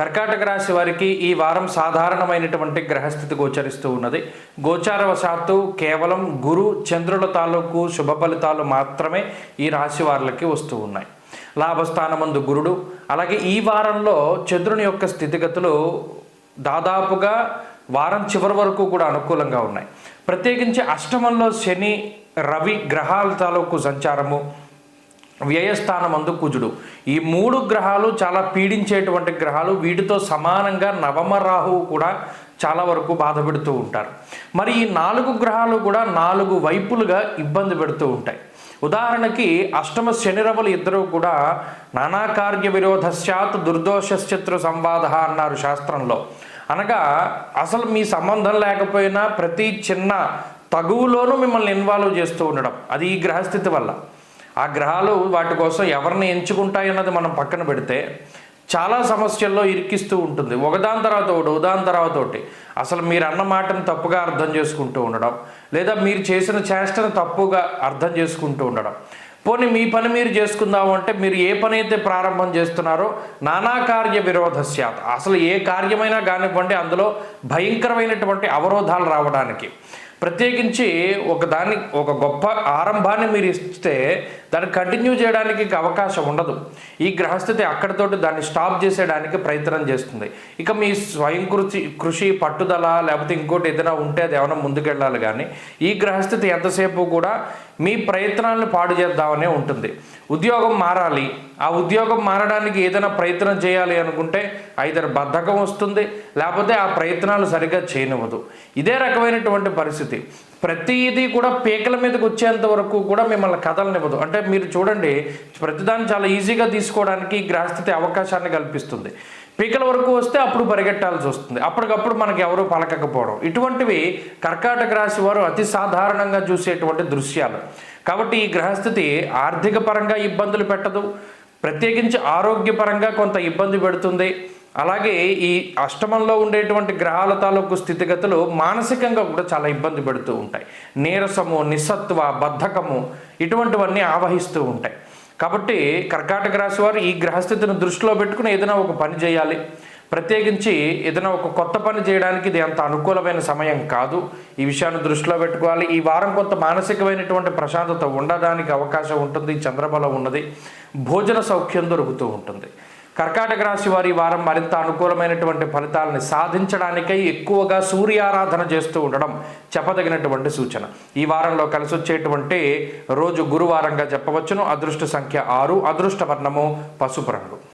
కర్కాటక రాశి వారికి ఈ వారం సాధారణమైనటువంటి గ్రహస్థితి గోచరిస్తూ ఉన్నది. గోచారవశాత్తు కేవలం గురు చంద్రుల తాలూకు శుభ ఫలితాలు మాత్రమే ఈ రాశి వారికి వస్తూ ఉన్నాయి. లాభస్థానమందు గురుడు అలాగే ఈ వారంలో చంద్రుని యొక్క స్థితిగతులు దాదాపుగా వారం చివరి వరకు కూడా అనుకూలంగా ఉన్నాయి. ప్రత్యేకించి అష్టమంలో శని రవి గ్రహాల తాలూకు సంచారము వ్యయస్థానమందు కుజుడు. ఈ మూడు గ్రహాలు చాలా పీడించేటువంటి గ్రహాలు. వీటితో సమానంగా నవమ రాహువు కూడా చాలా వరకు బాధ పెడుతూ ఉంటారు. మరి ఈ నాలుగు గ్రహాలు కూడా నాలుగు వైపులుగా ఇబ్బంది పెడుతూ ఉంటాయి. ఉదాహరణకి అష్టమ శనిరవులు ఇద్దరు కూడా నానాకార్య విరోధశ్చాత్ దుర్దోషశత్రు సంవాద అన్నారు శాస్త్రంలో. అనగా అసలు మీ సంబంధం లేకపోయినా ప్రతి చిన్న తగువులోనూ మిమ్మల్ని ఇన్వాల్వ్ చేస్తూ ఉండడం. అది ఈ గ్రహస్థితి వల్ల. ఆ గ్రహాలు వాటి కోసం ఎవరిని ఎంచుకుంటాయన్నది మనం పక్కన పెడితే చాలా సమస్యల్లో ఇరికిస్తూ ఉంటుంది. ఒకదాని తర్వాత ఒకటి ఒకదాని తర్వాత ఒకటి. అసలు మీరు అన్న మాటను తప్పుగా అర్థం చేసుకుంటూ ఉండడం లేదా మీరు చేసిన చేష్టను తప్పుగా అర్థం చేసుకుంటూ ఉండడం. పోనీ మీ పని మీరు చేసుకుందాము అంటే మీరు ఏ పని అయితే ప్రారంభం చేస్తున్నారో నానా కార్య విరోధస్యాత్. అసలు ఏ కార్యమైనా కానివ్వండి అందులో భయంకరమైనటువంటి అవరోధాలు రావడానికి. ప్రత్యేకించి ఒక దాన్ని ఒక గొప్ప ఆరంభాన్ని మీరు ఇస్తే దాన్ని కంటిన్యూ చేయడానికి అవకాశం ఉండదు. ఈ గ్రహస్థితి అక్కడితోటి దాన్ని స్టాప్ చేసేయడానికి ప్రయత్నం చేస్తుంది. ఇక మీ స్వయం కృషి కృషి పట్టుదల లేకపోతే ఇంకోటి ఏదైనా ఉంటే అది ఏమైనా ముందుకెళ్ళాలి కానీ ఈ గ్రహస్థితి ఎంతసేపు కూడా మీ ప్రయత్నాలను పాడు చేద్దామనే ఉంటుంది. ఉద్యోగం మారాలి. ఆ ఉద్యోగం మారడానికి ఏదైనా ప్రయత్నం చేయాలి అనుకుంటే ఐదరు బద్ధకం వస్తుంది. లేకపోతే ఆ ప్రయత్నాలు సరిగ్గా చేయనివ్వదు. ఇదే రకమైనటువంటి పరిస్థితి. ప్రతిదీ కూడా పీకల మీదకి వచ్చేంత వరకు కూడా మిమ్మల్ని కదలనివ్వదు. అంటే మీరు చూడండి ప్రతిదాన్ని చాలా ఈజీగా తీసుకోవడానికి ఈ గ్రహస్థితి అవకాశాన్ని కల్పిస్తుంది. పీకల వరకు వస్తే అప్పుడు పరిగెట్టాల్సి వస్తుంది. అప్పటికప్పుడు మనకి ఎవరూ పలకకపోవడం. ఇటువంటివి కర్కాటక రాశి వారు అతి సాధారణంగా చూసేటువంటి దృశ్యాలు. కాబట్టి ఈ గ్రహస్థితి ఆర్థిక పరంగా ఇబ్బందులు పెట్టదు. ప్రత్యేకించి ఆరోగ్యపరంగా కొంత ఇబ్బంది పెడుతుంది. అలాగే ఈ అష్టమంలో ఉండేటువంటి గ్రహాల తాలూకు స్థితిగతులు మానసికంగా కూడా చాలా ఇబ్బంది పెడుతూ ఉంటాయి. నీరసము నిస్సత్వ బద్ధకము ఇటువంటివన్నీ ఆవహిస్తూ ఉంటాయి. కాబట్టి కర్కాటక రాశి వారు ఈ గ్రహస్థితిని దృష్టిలో పెట్టుకుని ఏదైనా ఒక పని చేయాలి. ప్రత్యేకించి ఏదైనా ఒక కొత్త పని చేయడానికి ఇది అంత అనుకూలమైన సమయం కాదు. ఈ విషయాన్ని దృష్టిలో పెట్టుకోవాలి. ఈ వారం కొంత మానసికమైనటువంటి ప్రశాంతత ఉండడానికి అవకాశం ఉంటుంది. చంద్రబలం ఉన్నది. భోజన సౌఖ్యం దొరుకుతూ ఉంటుంది. కర్కాటక రాశి వారి వారం మరింత అనుకూలమైనటువంటి ఫలితాలని సాధించడానికై ఎక్కువగా సూర్యారాధన చేస్తూ ఉండడం చెప్పదగినటువంటి సూచన. ఈ వారంలో కలిసి వచ్చేటువంటి రోజు గురువారంగా చెప్పవచ్చును. అదృష్ట సంఖ్య ఆరు. అదృష్ట వర్ణము పసుపు రంగు.